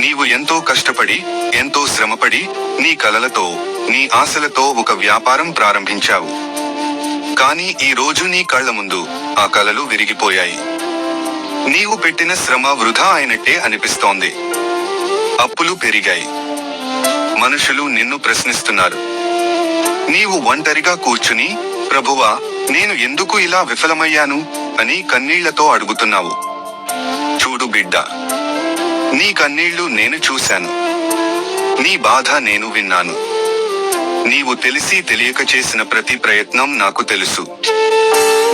నీవు ఎంతో కష్టపడి ఎంతో శ్రమపడి నీ కలలతో నీ ఆశలతో ఒక వ్యాపారం ప్రారంభించావు. కానీ ఈ రోజు నీ కళ్ళ ముందు ఆ కలలు విరిగిపోయాయి. నీవు పెట్టిన శ్రమ వృధా అయినట్టే అనిపిస్తోంది. అప్పులు పెరిగాయి. మనుషులు నిన్ను ప్రశ్నిస్తున్నారు. నీవు ఒంటరిగా కూర్చుని ప్రభువా నేను ఎందుకు ఇలా విఫలమయ్యాను? అని కన్నీళ్ళతో అడుగుతున్నావు. చూడు బిడ్డ నీ కన్నీళ్ళు నేను చూశాను. నీ బాధ నేను విన్నాను. నీవు తెలిసి తెలియక చేసిన ప్రతి ప్రయత్నం నాకు తెలుసు.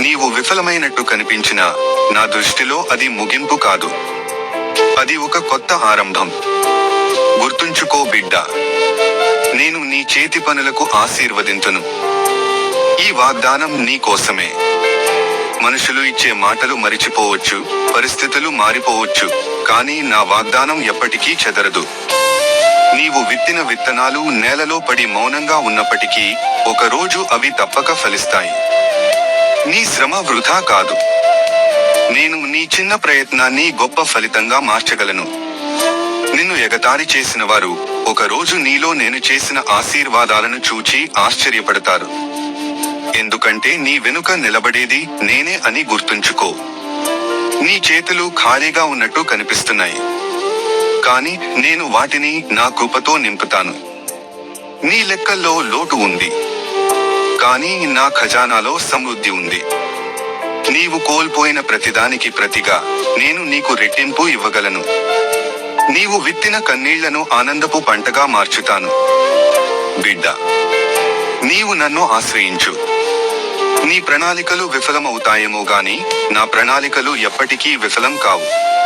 నీవు విఫలమైనట్టు కనిపించినా నా దృష్టిలో అది ముగింపు కాదు. అది ఒక కొత్త ఆరంభం. గుర్తుంచుకో బిడ్డ. నేను నీ చేతి పనులకు ఆశీర్వదింతును. ఈ వాగ్దానం నీ కోసమే. మనుషులు ఇచ్చే మాటలు మరిచిపోవచ్చు పరిస్థితులు మారిపోవచ్చు కానీ నా వాగ్దానం ఎప్పటికీ చెదరదు. నీవు విత్తిన విత్తనాలు నేలలో పడి మౌనంగా ఉన్నప్పటికీ ఒకరోజు అవి తప్పక ఫలిస్తాయి. నీ శ్రమ వృధా కాదు. నేను నీ చిన్న ప్రయత్నాన్ని గొప్ప ఫలితంగా మార్చగలను. నిన్ను ఎగతారి చేసిన వారు ఒకరోజు నీలో నేను చేసిన ఆశీర్వాదాలను చూచి ఆశ్చర్యపడతారు. ఎందుకంటే నీ వెనుక నిలబడేది నేనే అని గుర్తుంచుకో. నీ చేతులు ఖాళీగా ఉన్నట్టు కనిపిస్తున్నాయి. కానీ నేను వాటిని నా కృపతో నింపుతాను. నీ లెక్కల్లో లోటు ఉంది. కానీ నా ఖజానాలో సమృద్ధి ఉంది. నీవు కోల్పోయిన ప్రతిదానికి ప్రతిగా నేను నీకు రెట్టింపు ఇవ్వగలను. నీవు విత్తిన కన్నీళ్ళను ఆనందపు పంటగా మార్చుతాను. బిడ్డ నీవు నన్ను ఆశ్రయించు. నీ ప్రణాళికలు విఫలమవుతాయేమో గాని నా ప్రణాళికలు ఎప్పటికీ విఫలం కావు.